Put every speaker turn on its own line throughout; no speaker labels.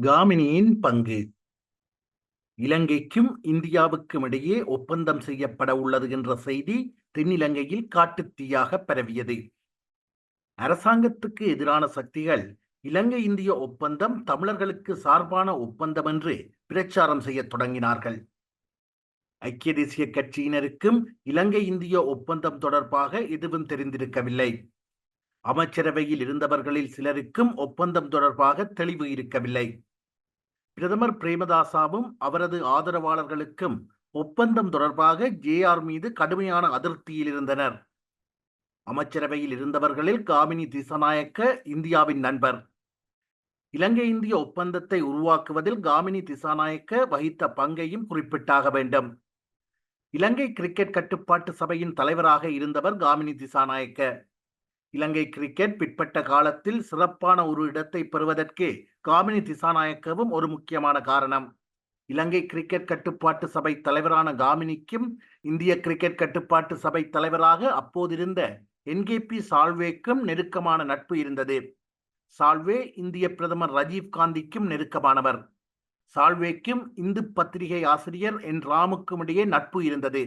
காமினியின் பங்கு. இலங்கைக்கும் இந்தியாவுக்கும் இடையே ஒப்பந்தம் செய்யப்பட உள்ளது என்ற செய்தி தென்னிலங்கையில் காட்டுத்தீயாக பரவியது. அரசாங்கத்துக்கு எதிரான சக்திகள் இலங்கை இந்திய ஒப்பந்தம் தமிழர்களுக்கு சார்பான ஒப்பந்தம் என்று பிரச்சாரம் செய்யத் தொடங்கினார்கள். ஐக்கிய தேசிய கட்சியினருக்கும் இலங்கை இந்திய ஒப்பந்தம் தொடர்பாக எதுவும் தெரிந்திருக்கவில்லை. அமைச்சரவையில் இருந்தவர்களில் சிலருக்கும் ஒப்பந்தம் தொடர்பாக தெளிவு இருக்கவில்லை. பிரதமர் பிரேமதாசாவும் அவரது ஆதரவாளர்களுக்கும் ஒப்பந்தம் தொடர்பாக ஜேஆர் மீது கடுமையான அதிருப்தியில் இருந்தனர். அமைச்சரவையில் இருந்தவர்களில் காமினி திசநாயக்க இந்தியாவின் நண்பர். இலங்கை இந்திய ஒப்பந்தத்தை உருவாக்குவதில் காமினி திசாநாயக்க வகித்த பங்கையும் குறிப்பிட்டாக வேண்டும். இலங்கை கிரிக்கெட் கட்டுப்பாட்டு சபையின் தலைவராக இருந்தவர் காமினி திசாநாயக்க. இலங்கை கிரிக்கெட் பிற்பட்ட காலத்தில் சிறப்பான ஒரு இடத்தை பெறுவதற்கு காமினி திசாநாயக்கவும் ஒரு முக்கியமான காரணம். இலங்கை கிரிக்கெட் கட்டுப்பாட்டு சபை தலைவரான காமினிக்கும் இந்திய கிரிக்கெட் கட்டுப்பாட்டு சபை தலைவராக அப்போதிருந்த என்கேபி சால்வேக்கும் நெருக்கமான நட்பு இருந்தது. சால்வே இந்திய பிரதமர் ரஜீவ் காந்திக்கும் நெருக்கமானவர். சால்வேக்கும் இந்து பத்திரிகை ஆசிரியர் என் ராமுக்கும் இடையே நட்பு இருந்தது.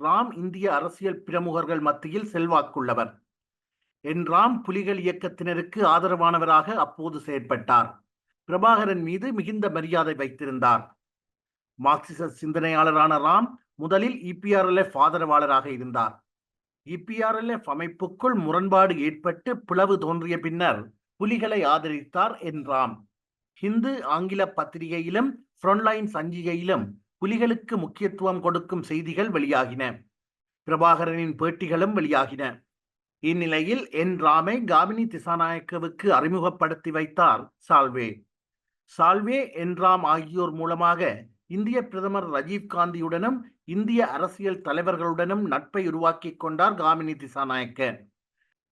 ராம் இந்திய அரசியல் பிரமுகர்கள் மத்தியில் செல்வாக்குள்ளவர். என்றாம் புலிகள் இயக்கத்தினருக்கு ஆதரவானவராக அப்போது செயற்பட்டார். பிரபாகரன் மீது மிகுந்த மரியாதை வைத்திருந்தார். மார்க்சிச சிந்தனையாளரான ராம் முதலில் இபிஆர்எல்எஃப் ஆதரவாளராக இருந்தார். இபிஆர்எல்எஃப் அமைப்புக்குள் முரண்பாடு ஏற்பட்டு பிளவு தோன்றிய பின்னர் புலிகளை ஆதரித்தார் என்றாம். ஹிந்து ஆங்கில பத்திரிகையிலும் ஃப்ரண்ட்லைன் சஞ்சிகையிலும் புலிகளுக்கு முக்கியத்துவம் கொடுக்கும் செய்திகள் வெளியாகின. பிரபாகரனின் பேட்டிகளும் வெளியாகின. இந்நிலையில் என் ராமை காமினி திசாநாயக்கவுக்கு அறிமுகப்படுத்தி வைத்தார் சால்வே. சால்வே என் ராம் ஆகியோர் மூலமாக இந்திய பிரதமர் ரஜீவ் காந்தியுடனும் இந்திய அரசியல் தலைவர்களுடனும் நட்பை உருவாக்கிக் கொண்டார் காமினி திசாநாயக்க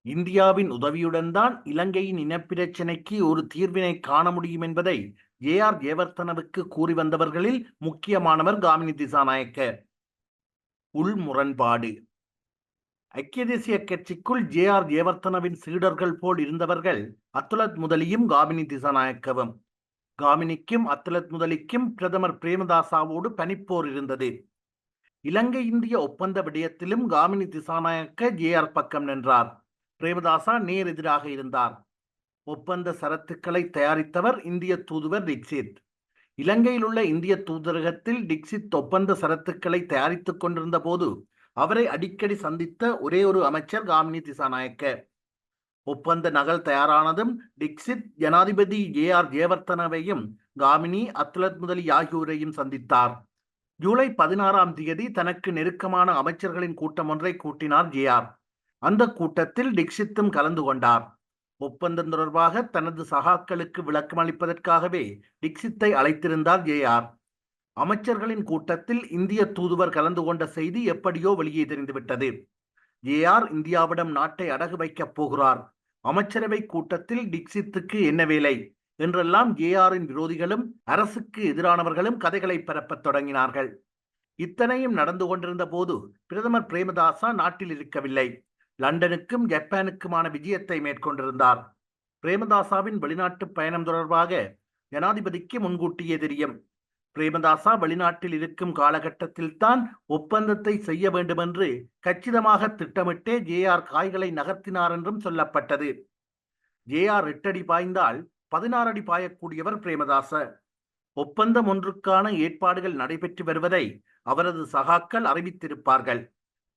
இந்தியாவின் உதவியுடன் தான் இலங்கையின் இனப்பிரச்சினைக்கு ஒரு தீர்வினை காண முடியும் என்பதை ஏ ஆர் ஜெயவர்த்தனவுக்கு கூறி வந்தவர்களில் முக்கியமானவர் காமினி திசாநாயக்க உள் முரண்பாடு ஐக்கிய தேசிய கட்சிக்குள் ஜே ஆர் ஜெயவர்த்தனவின் சீடர்கள் போல் இருந்தவர்கள் அத்துலத் முதலியும் காமினி திசாநாயக்கவும். காமினிக்கும் அத்துலத் முதலிக்கும் பிரதமர் பிரேமதாசாவோடு பனிப்போர் இருந்தது. இலங்கை இந்திய ஒப்பந்த விடயத்திலும் காமினி திசாநாயக்க ஜே ஆர் பக்கம் நின்றார். பிரேமதாசா நேர் எதிராக இருந்தார். ஒப்பந்த சரத்துக்களை தயாரித்தவர் இந்திய தூதுவர் டிக்சித் இலங்கையில் உள்ள இந்திய தூதரகத்தில் டிக்சித் ஒப்பந்த சரத்துக்களை தயாரித்துக் கொண்டிருந்த போது அவரை அடிக்கடி சந்தித்த ஒரே ஒரு அமைச்சர் காமினி திசாநாயக்க. ஒப்பந்த நகல் தயாரானதும் டிக்சித் ஜனாதிபதி ஏ ஆர் ஜெயவர்த்தனவையும் காமினி அத்லத் முதலி ஆகியோரையும் சந்தித்தார். ஜூலை பதினாறாம் தேதி தனக்கு நெருக்கமான அமைச்சர்களின் கூட்டம் ஒன்றை கூட்டினார் ஜே ஆர். அந்த கூட்டத்தில் டிக்சித்தும் கலந்து கொண்டார். ஒப்பந்தம் தொடர்பாக தனது சகாக்களுக்கு விளக்கம் அளிப்பதற்காகவே டிக்சித்தை அழைத்திருந்தார் ஜே ஆர். அமைச்சர்களின் கூட்டத்தில் இந்திய தூதுவர் கலந்து கொண்ட செய்தி எப்படியோ வெளியே தெரிந்துவிட்டது. ஏஆர் ஆர் இந்தியாவிடம் நாட்டை அடகு வைக்கப் போகிறார். அமைச்சரவை கூட்டத்தில் டிக்சித்துக்கு என்ன வேலை? என்றெல்லாம் ஏஆரின் ஆரின் விரோதிகளும் அரசுக்கு எதிரானவர்களும் கதைகளை பரப்பத் தொடங்கினார்கள். இத்தனையும் நடந்து கொண்டிருந்த போது பிரதமர் பிரேமதாசா நாட்டில் இருக்கவில்லை. லண்டனுக்கும் ஜப்பானுக்குமான விஜயத்தை மேற்கொண்டிருந்தார். பிரேமதாசாவின் வெளிநாட்டு பயணம் தொடர்பாக ஜனாதிபதிக்கு முன்கூட்டியே தெரியும். பிரேமதாசா வெளிநாட்டில் இருக்கும் காலகட்டத்தில் தான் ஒப்பந்தத்தை செய்ய வேண்டுமென்று கச்சிதமாக திட்டமிட்டே ஜே ஆர் காய்களை நகர்த்தினார் என்றும் சொல்லப்பட்டது. ஜே ஆர் எட்டடி பாய்ந்தால் பதினாறு அடி பாயக்கூடியவர் பிரேமதாச. ஒப்பந்தம் ஒன்றுக்கான ஏற்பாடுகள் நடைபெற்று வருவதை அவரது சகாக்கள் அறிவித்திருப்பார்கள்.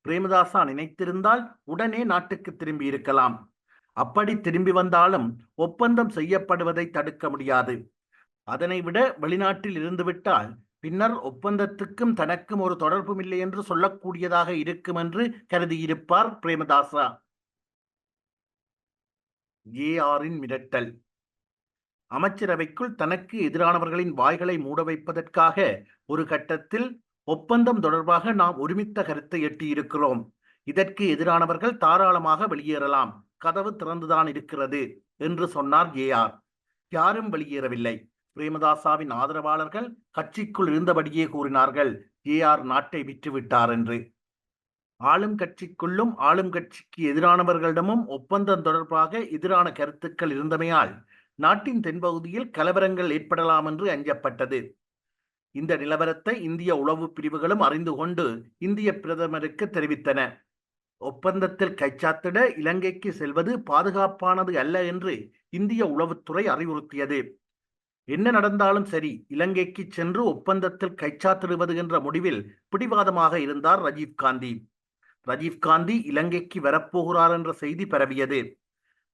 பிரேமதாசா நினைத்திருந்தால் உடனே நாட்டுக்கு திரும்பி இருக்கலாம் அப்படி திரும்பி வந்தாலும் ஒப்பந்தம் செய்யப்படுவதை தடுக்க முடியாது. அதனை விட வெளிநாட்டில் இருந்துவிட்டால் பின்னர் ஒப்பந்தத்துக்கும் தனக்கும் ஒரு தொடர்பும் இல்லை என்று சொல்லக்கூடியதாக இருக்கும் என்று கருதியிருப்பார் பிரேமதாசா. ஏஆரின் மிரட்டல். அமைச்சரவைக்குள் தனக்கு எதிரானவர்களின் வாய்களை மூட வைப்பதற்காக ஒரு கட்டத்தில் ஒப்பந்தம் தொடர்பாக நாம் ஒருமித்த கருத்தை எட்டியிருக்கிறோம். இதற்கு எதிரானவர்கள் தாராளமாக வெளியேறலாம். கதவு திறந்துதான் இருக்கிறது என்று சொன்னார் ஏ ஆர். யாரும் வெளியேறவில்லை. பிரேமதாசாவின் ஆதரவாளர்கள் கட்சிக்குள் இருந்தபடியே கூறினார்கள் ஏ ஆர் நாட்டை விற்றுவிட்டார் என்று. ஆளும் கட்சிக்குள்ளும் ஆளும் கட்சிக்கு எதிரானவர்களிடமும் ஒப்பந்தம் தொடர்பாக எதிரான கருத்துக்கள் இருந்தமையால் நாட்டின் தென்பகுதியில் கலவரங்கள் ஏற்படலாம் என்று அஞ்சப்பட்டது. இந்த நிலவரத்தை இந்திய உளவு பிரிவுகளும் அறிந்து கொண்டு இந்திய பிரதமருக்கு தெரிவித்தன. ஒப்பந்தத்தில் கைச்சாத்திட இலங்கைக்கு செல்வது பாதுகாப்பானது அல்ல என்று இந்திய உளவுத்துறை அறிவுறுத்தியது. என்ன நடந்தாலும் சரி இலங்கைக்கு சென்று ஒப்பந்தத்தில் கைச்சாத்திடுவது என்ற முடிவில் பிடிவாதமாக இருந்தார் ரஜீவ் காந்தி. ரஜீவ் காந்தி இலங்கைக்கு வரப்போகிறார் என்ற செய்தி பரவியது.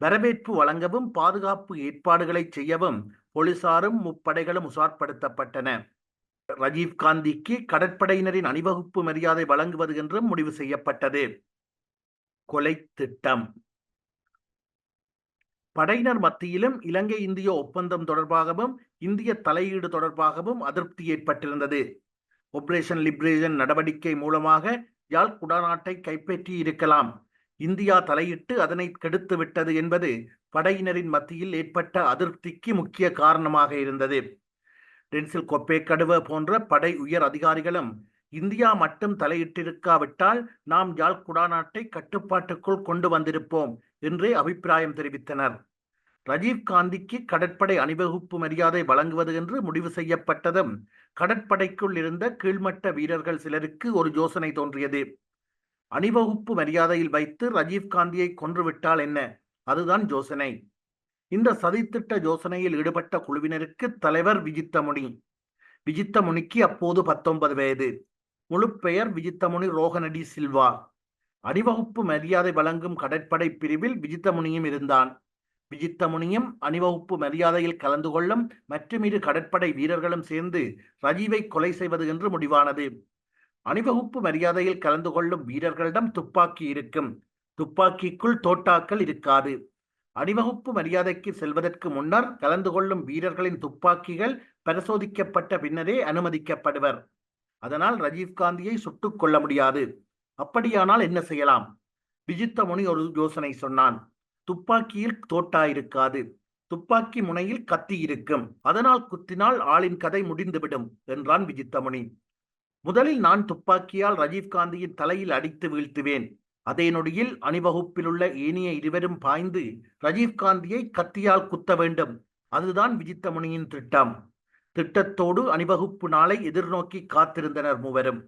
வரவேற்பு வழங்கவும் பாதுகாப்பு ஏற்பாடுகளை செய்யவும் போலீசாரும் முப்படைகளும் உசார்படுத்தப்பட்டன ரஜீவ் காந்திக்கு கடற்படையினரின் அணிவகுப்பு மரியாதை வழங்குவது என்றும் முடிவு செய்யப்பட்டது. கொலை திட்டம். படையினர் மத்தியிலும் இலங்கை இந்திய ஒப்பந்தம் தொடர்பாகவும் இந்திய தலையீடு தொடர்பாகவும் அதிருப்தி ஏற்பட்டிருந்தது. ஆபரேஷன் லிபரேஷன் நடவடிக்கை மூலமாக யாழ் குடாநாட்டை கைப்பற்றி இருக்கலாம். இந்தியா தலையிட்டு அதனை கெடுத்து விட்டது என்பது படையினரின் மத்தியில் ஏற்பட்ட அதிருப்திக்கு முக்கிய காரணமாக இருந்தது. டென்சில் கொப்பே கடுவ போன்ற படை உயர் அதிகாரிகளும் இந்தியா மட்டும் தலையிட்டிருக்காவிட்டால் நாம் யாழ் குடாநாட்டை கட்டுப்பாட்டுக்குள் கொண்டு வந்திருப்போம் என்றே அபிப்பிராயம் தெரிவித்தனர். ரஜீவ்காந்திக்கு கடற்படை அணிவகுப்பு மரியாதை வழங்குவது என்று முடிவு செய்யப்பட்டதும் கடற்படைக்குள் இருந்த கீழ்மட்ட வீரர்கள் சிலருக்கு ஒரு யோசனை தோன்றியது. அணிவகுப்பு மரியாதையில் வைத்து ரஜீவ்காந்தியை கொன்றுவிட்டால் என்ன? அதுதான் யோசனை. இந்த சதித்திட்ட யோசனையில் ஈடுபட்ட குழுவினருக்கு தலைவர் விஜித்தமுனி. விஜித்தமுனிக்கு அப்போது பத்தொன்பது வயது. முழு பெயர் விஜித்தமுனி ரோகனடி சில்வா. அணிவகுப்பு மரியாதை வழங்கும் கடற்படை பிரிவில் விஜித்தமுனியும் இருந்தான். விஜித்தமுனியும் அணிவகுப்பு மரியாதையில் கலந்து கொள்ளும் மற்றும் இரு கடற்படை வீரர்களும் சேர்ந்து ரஜீவை கொலை செய்வது என்று முடிவானது. அணிவகுப்பு மரியாதையில் கலந்து கொள்ளும் வீரர்களிடம் துப்பாக்கி இருக்கும். துப்பாக்கிக்குள் தோட்டாக்கள் இருக்காது. அணிவகுப்பு மரியாதைக்கு செல்வதற்கு முன்னர் கலந்து கொள்ளும் வீரர்களின் துப்பாக்கிகள் பரிசோதிக்கப்பட்ட பின்னரே அனுமதிக்கப்படுவர். அதனால் ரஜீவ்காந்தியை சுட்டுக் கொள்ள முடியாது. அப்படியானால் என்ன செய்யலாம்? விஜித்த முனி ஒரு யோசனை சொன்னான். துப்பாக்கியில் தோட்டா இருக்காது துப்பாக்கி முனையில் கத்தி இருக்கும் அதனால் குத்தினால் ஆளின் கதை முடிந்துவிடும் என்றான் விஜித்தமுனி முதலில் நான் துப்பாக்கியால் ரஜீவ்காந்தியின் தலையில் அடித்து வீழ்த்துவேன். அதே நொடியில் அணிவகுப்பிலுள்ள ஏனிய இருவரும் பாய்ந்து ரஜீவ்காந்தியை கத்தியால் குத்த வேண்டும். அதுதான் விஜித்தமுனியின் திட்டம். திட்டத்தோடு அணிவகுப்பு நாளை எதிர்நோக்கி காத்திருந்தனர் மூவரும்.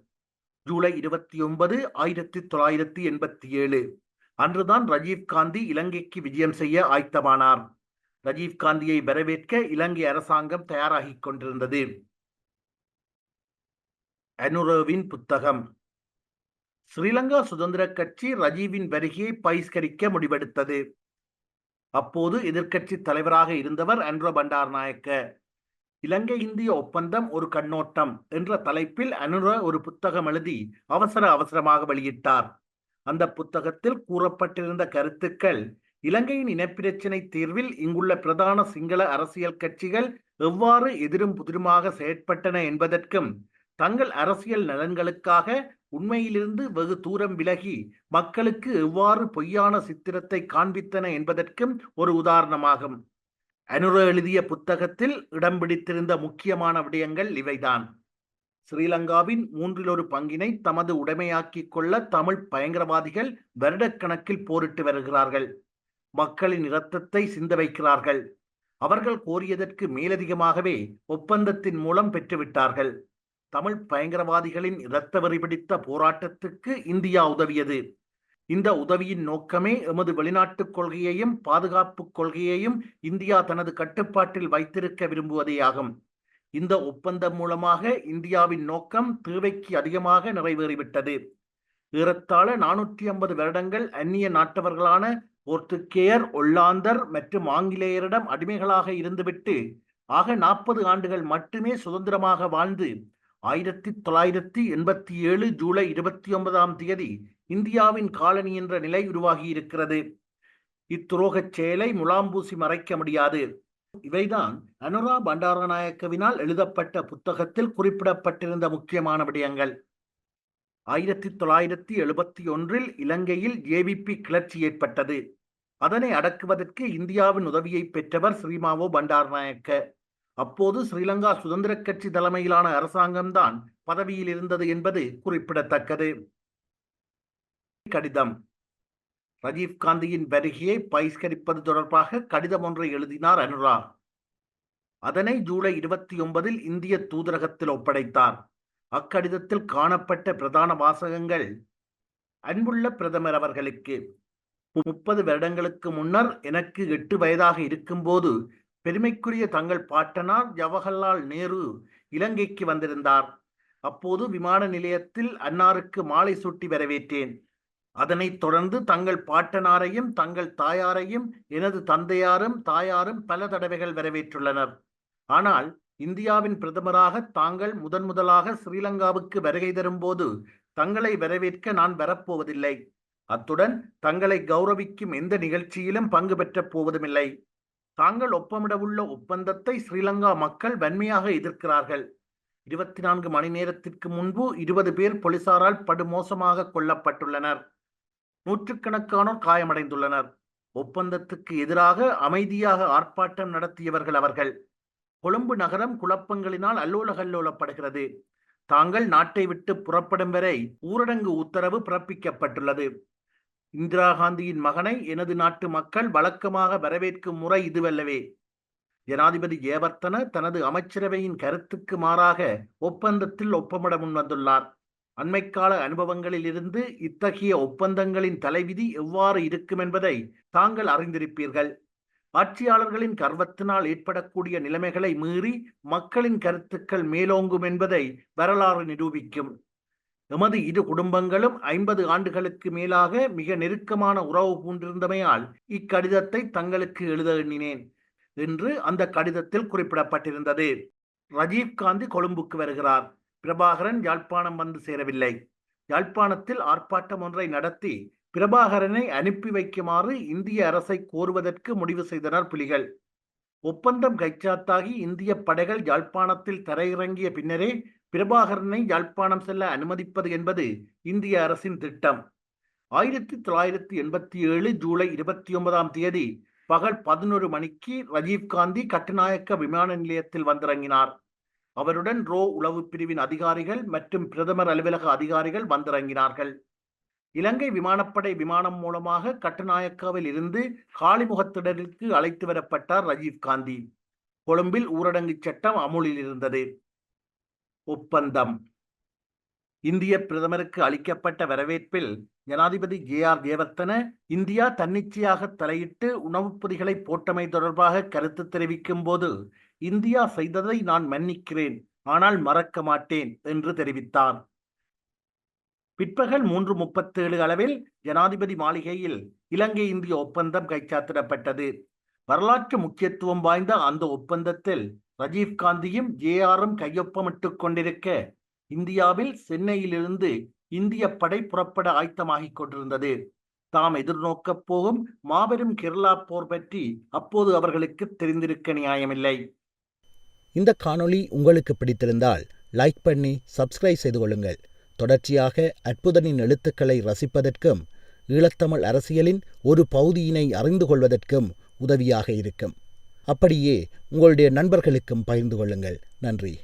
ஜூலை இருபத்தி ஒன்பது ஆயிரத்தி தொள்ளாயிரத்தி எண்பத்தி ஏழு. அன்றுதான் ரஜீவ் காந்தி இலங்கைக்கு விஜயம் செய்ய ஆயத்தமானார். ரஜீவ் காந்தியை வரவேற்க இலங்கை அரசாங்கம் தயாராகிக் கொண்டிருந்தது. அனுரவின் புத்தகம். ஸ்ரீலங்கா சுதந்திர கட்சி ரஜீவின் வருகையை பகிஷ்கரிக்க முடிவெடுத்தது. அப்போது எதிர்க்கட்சி தலைவராக இருந்தவர் அன்ரோ பண்டார் நாயக்க இலங்கை இந்திய ஒப்பந்தம் ஒரு கண்ணோட்டம் என்ற தலைப்பில் அனுர ஒரு புத்தகம் எழுதி அவசர அவசரமாக வெளியிட்டார். அந்த புத்தகத்தில் கூறப்பட்டிருந்த கருத்துக்கள் இலங்கையின் இனப்பிரச்சினை தீர்வில் இங்குள்ள பிரதான சிங்கள அரசியல் கட்சிகள் எவ்வாறு எதிரும் புதிருமாக செயற்பட்டன என்பதற்கும் தங்கள் அரசியல் நலன்களுக்காக உண்மையிலிருந்து வெகு தூரம் விலகி மக்களுக்கு எவ்வாறு பொய்யான சித்திரத்தை காண்பித்தன என்பதற்கும் ஒரு உதாரணமாகும். அனுர எழுதிய புத்தகத்தில் இடம் பிடித்திருந்த முக்கியமான விடயங்கள் இவைதான். ஸ்ரீலங்காவின் மூன்றில் ஒரு பங்கினை தமது உடைமையாக்கிக் கொள்ள தமிழ் பயங்கரவாதிகள் வருடக்கணக்கில் போரிட்டு வருகிறார்கள். மக்களின் இரத்தத்தை சிந்த வைக்கிறார்கள். அவர்கள் கோரியதற்கு மேலதிகமாகவே ஒப்பந்தத்தின் மூலம் பெற்றுவிட்டார்கள். தமிழ் பயங்கரவாதிகளின் இரத்த வெறி பிடித்த போராட்டத்துக்கு இந்தியா உதவியது. இந்த உதவியின் நோக்கமே எமது வெளிநாட்டுக் கொள்கையையும் பாதுகாப்பு கொள்கையையும் இந்தியா தனது கட்டுப்பாட்டில் வைத்திருக்க விரும்புவதேயாகும். இந்த ஒப்பந்தம் மூலமாக இந்தியாவின் நோக்கம் தேவைக்கு அதிகமாக நிறைவேறிவிட்டது. ஏறத்தாழ நானூற்றி ஐம்பது வருடங்கள் அந்நிய நாட்டவர்களான போர்த்துக்கேயர் ஒல்லாந்தர் மற்றும் ஆங்கிலேயரிடம் அடிமைகளாக இருந்துவிட்டு ஆக நாற்பது ஆண்டுகள் மட்டுமே சுதந்திரமாக வாழ்ந்து ஆயிரத்தி தொள்ளாயிரத்தி எண்பத்தி ஏழு ஜூலை இருபத்தி ஒன்பதாம் தேதி இந்தியாவின் காலனி என்ற நிலை உருவாகி இருக்கிறது இத்துரோகச் செயலை முலாம்பூசி மறைக்க முடியாது. இவைதான் அனுரா பண்டாரநாயக்கவினால் எழுதப்பட்ட புத்தகத்தில் குறிப்பிடப்பட்டிருந்த முக்கியமான விடயங்கள். ஆயிரத்தி தொள்ளாயிரத்தி எழுபத்தி ஒன்றில் இலங்கையில் ஏவிபி கிளர்ச்சி ஏற்பட்டது. அதனை அடக்குவதற்கு இந்தியாவின் உதவியை பெற்றவர் ஸ்ரீமாவோ பண்டாரநாயக்க. அப்போது ஸ்ரீலங்கா சுதந்திர கட்சி தலைமையிலான அரசாங்கம்தான் பதவியில் இருந்தது என்பது குறிப்பிடத்தக்கது. கடிதம். ரஜீவ்காந்தியின் வருகையை பகிஷ்கரிப்பது தொடர்பாக கடிதம் ஒன்றை எழுதினார் அனுரா அதனை ஜூலை இருபத்தி ஒன்பதில் இந்திய தூதரகத்தில் ஒப்படைத்தார். அக்கடிதத்தில் காணப்பட்ட பிரதான வாசகங்கள் அன்புள்ள பிரதமர் அவர்களுக்கு முப்பது வருடங்களுக்கு முன்னர் எனக்கு எட்டு வயதாக இருக்கும்போது பெருமைக்குரிய தங்கள் பாட்டனார் ஜவஹர்லால் நேரு இலங்கைக்கு வந்திருந்தார். அப்போது விமான நிலையத்தில் அன்னாருக்கு மாலை சூட்டி வரவேற்றேன். அதனைத் தொடர்ந்து தங்கள் பாட்டனாரையும் தங்கள் தாயாரையும் எனது தந்தையாரும் தாயாரும் பல தடவைகள் வரவேற்றுள்ளனர். ஆனால் இந்தியாவின் பிரதமராக தாங்கள் முதன் முதலாக ஸ்ரீலங்காவுக்கு வருகை தரும்போது தங்களை வரவேற்க நான் வரப்போவதில்லை. அத்துடன் தங்களை கௌரவிக்கும் எந்த நிகழ்ச்சியிலும் பங்கு பெற்றப் போவதுமில்லை. தாங்கள் ஒப்பமிடவுள்ள ஒப்பந்தத்தை ஸ்ரீலங்கா மக்கள் வன்மையாக எதிர்க்கிறார்கள். இருபத்தி நான்கு மணி நேரத்திற்கு முன்பு இருபது பேர் போலீசாரால் படுமோசமாக கொல்லப்பட்டுள்ளனர். நூற்றுக்கணக்கானோர் காயமடைந்துள்ளனர். ஒப்பந்தத்துக்கு எதிராக அமைதியாக ஆர்ப்பாட்டம் நடத்தியவர்கள் அவர்கள். கொழும்பு நகரம் குழப்பங்களினால் அல்லோலகல்லோலப்படுகிறது. தாங்கள் நாட்டை விட்டு புறப்படும் வரை ஊரடங்கு உத்தரவு பிறப்பிக்கப்பட்டுள்ளது. இந்திரா காந்தியின் மகனை எனது நாட்டு மக்கள் வழக்கமாக வரவேற்கும் முறை இதுவல்லவே. ஜனாதிபதி ஜெயவர்த்தன தனது அமைச்சரவையின் கருத்துக்கு மாறாக ஒப்பந்தத்தில் ஒப்பமிட முன்வந்துள்ளார். அண்மைக்கால அனுபவங்களிலிருந்து இத்தகைய ஒப்பந்தங்களின் தலைவிதி எவ்வாறு இருக்கும் என்பதை தாங்கள் அறிந்திருப்பீர்கள். ஆட்சியாளர்களின் கர்வத்தினால் ஏற்படக்கூடிய நிலைமைகளை மீறி மக்களின் கருத்துக்கள் மேலோங்கும் என்பதை வரலாறு நிரூபிக்கும். எமது இரு குடும்பங்களும் ஐம்பது ஆண்டுகளுக்கு மேலாக மிக நெருக்கமான உறவு பூண்டிருந்தமையால் இக்கடிதத்தை தங்களுக்கு எழுத எண்ணினேன் என்று அந்த கடிதத்தில் குறிப்பிடப்பட்டிருந்தது. ராஜீவ்காந்தி கொழும்புக்கு வருகிறார். பிரபாகரன் யாழ்ப்பாணம் வந்து சேரவில்லை. யாழ்ப்பாணத்தில் ஆர்ப்பாட்டம் ஒன்றை நடத்தி பிரபாகரனை அனுப்பி வைக்குமாறு இந்திய அரசை கோருவதற்கு முடிவு செய்தனர் புலிகள். ஒப்பந்தம் கைச்சாத்தாகி இந்திய படைகள் யாழ்ப்பாணத்தில் தரையிறங்கிய பின்னரே பிரபாகரனை யாழ்ப்பாணம் செல்ல அனுமதிப்பது என்பது இந்திய அரசின் திட்டம். ஆயிரத்தி தொள்ளாயிரத்தி எண்பத்தி ஏழு ஜூலை இருபத்தி ஒன்பதாம் தேதி பகல் பதினொரு மணிக்கு ராஜீவ்காந்தி கட்டுநாயக்க விமான நிலையத்தில் வந்திறங்கினார். அவருடன் ரோ உளவு பிரிவின் அதிகாரிகள் மற்றும் பிரதமர் அலுவலக அதிகாரிகள் வந்திறங்கினார்கள். இலங்கை விமானப்படை விமானம் மூலமாக கட்டுநாயக்காவில் இருந்து காளிமுகத்திடலுக்கு அழைத்து வரப்பட்டார் ரஜீவ் காந்தி. கொழும்பில் ஊரடங்கு சட்டம் அமுலில் இருந்தது. ஒப்பந்தம். இந்திய பிரதமருக்கு அளிக்கப்பட்ட வரவேற்பில் ஜனாதிபதி ஜே ஆர் தேவர்த்தன இந்தியா தன்னிச்சையாக தலையிட்டு உணவுப் பொதிகளை போட்டமை தொடர்பாக கருத்து தெரிவிக்கும் போது இந்தியா செய்ததை நான் மன்னிக்கிறேன் ஆனால் மறக்க மாட்டேன் என்று தெரிவித்தார். பிற்பகல் மூன்று முப்பத்தேழு அளவில் ஜனாதிபதி மாளிகையில் இலங்கை இந்திய ஒப்பந்தம் கைச்சாத்திடப்பட்டது. வரலாற்று முக்கியத்துவம் வாய்ந்த அந்த ஒப்பந்தத்தில் ராஜீவ்காந்தியும் ஜே ஆரும் கையொப்பமிட்டுக் கொண்டிருக்க இந்தியாவில் சென்னையிலிருந்து இந்திய படை புறப்பட ஆயத்தமாகிக் கொண்டிருந்தது. தாம் எதிர்நோக்கப் போகும் மாபெரும் கேரளா போர் பற்றி அப்போது அவர்களுக்கு தெரிந்திருக்க நியாயமில்லை.
இந்த காணொளி உங்களுக்கு பிடித்திருந்தால் லைக் பண்ணி சப்ஸ்கிரைப் செய்து கொள்ளுங்கள். தொடர்ச்சியாக அற்புதனின் எழுத்துக்களை ரசிப்பதற்கும் ஈழத்தமிழ் அரசியலின் ஒரு பகுதியினை அறிந்து கொள்வதற்கும் உதவியாக இருக்கும். அப்படியே உங்களுடைய நண்பர்களுக்கும் பகிர்ந்து கொள்ளுங்கள். நன்றி.